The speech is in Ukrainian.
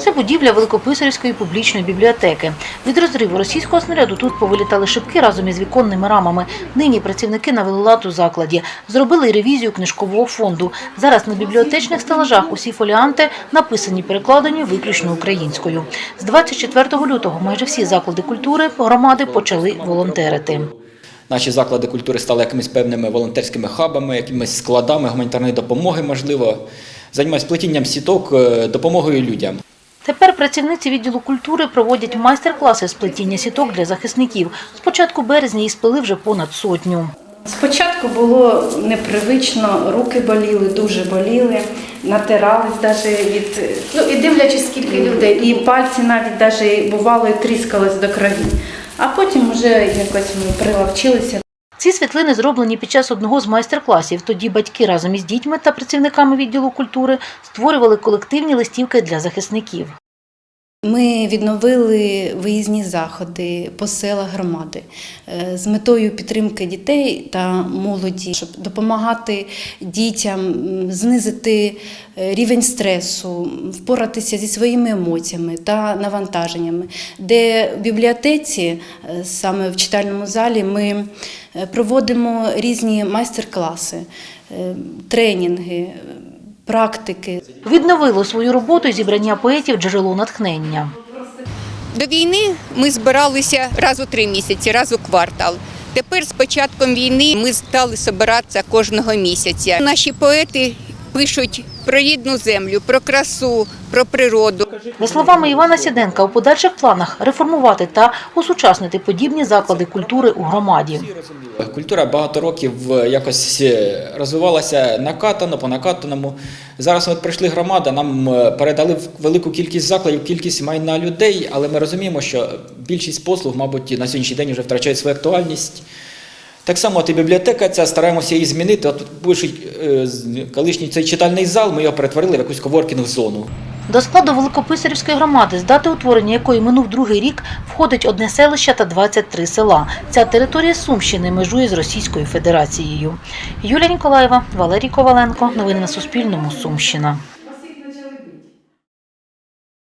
Це будівля Великописарівської публічної бібліотеки. Від розриву російського снаряду тут повилітали шибки разом із віконними рамами. Нині працівники навели лад у закладі. Зробили ревізію книжкового фонду. Зараз на бібліотечних стелажах усі фоліанти написані перекладені виключно українською. З 24 лютого майже всі заклади культури громади почали волонтерити. Наші заклади культури стали якимись певними волонтерськими хабами, якимись складами гуманітарної допомоги, можливо. Займаюся плетінням сіток, е, допомогою людям. Тепер працівниці відділу культури проводять майстер-класи з плетіння сіток для захисників. З початку березня їх сплели вже понад сотню. Спочатку було непривично, руки боліли, дуже боліли, натирались навіть від Ну і дивлячись, скільки людей. і пальці навіть навіть бувало і тріскались до крові. А потім вже якось ми прилавчилися. Ці світлини зроблені під час одного з майстер-класів. Тоді батьки разом із дітьми та працівниками відділу культури створювали колективні листівки для захисників. Ми відновили виїзні заходи по селах громади е, з метою підтримки дітей та молоді, щоб допомагати дітям знизити е, рівень стресу, впоратися зі своїми емоціями та навантаженнями. Де в бібліотеці, е, саме в читальному залі, ми проводимо різні майстер-класи, тренінги, практики. Відновило свою роботу зібрання поетів джерело натхнення. До війни ми збиралися раз у три місяці, раз у квартал. Тепер з початком війни ми стали збиратися кожного місяця. Наші поети пишуть про рідну землю, про красу, про природу. За словами Івана Сіденка, у подальших планах реформувати та усучаснити подібні заклади культури у громаді. Культура багато років е, якось е, розвивалася накатано, по накатаному. Зараз от прийшли громада, нам е, передали велику кількість закладів, кількість майна людей, але ми розуміємо, що більшість послуг, мабуть, на сьогоднішній день вже втрачають свою актуальність. Так само от і бібліотека ця, стараємося її змінити. От бувший е, колишній цей читальний зал, ми його перетворили в якусь коворкінг зону. До складу Великописарівської громади, з дати утворення якої минув другий рік, входить одне селище та 23 села. Ця територія Сумщини межує з Російською Федерацією. Юлія Ніколаєва, Валерій Коваленко. Новини на Суспільному. Сумщина.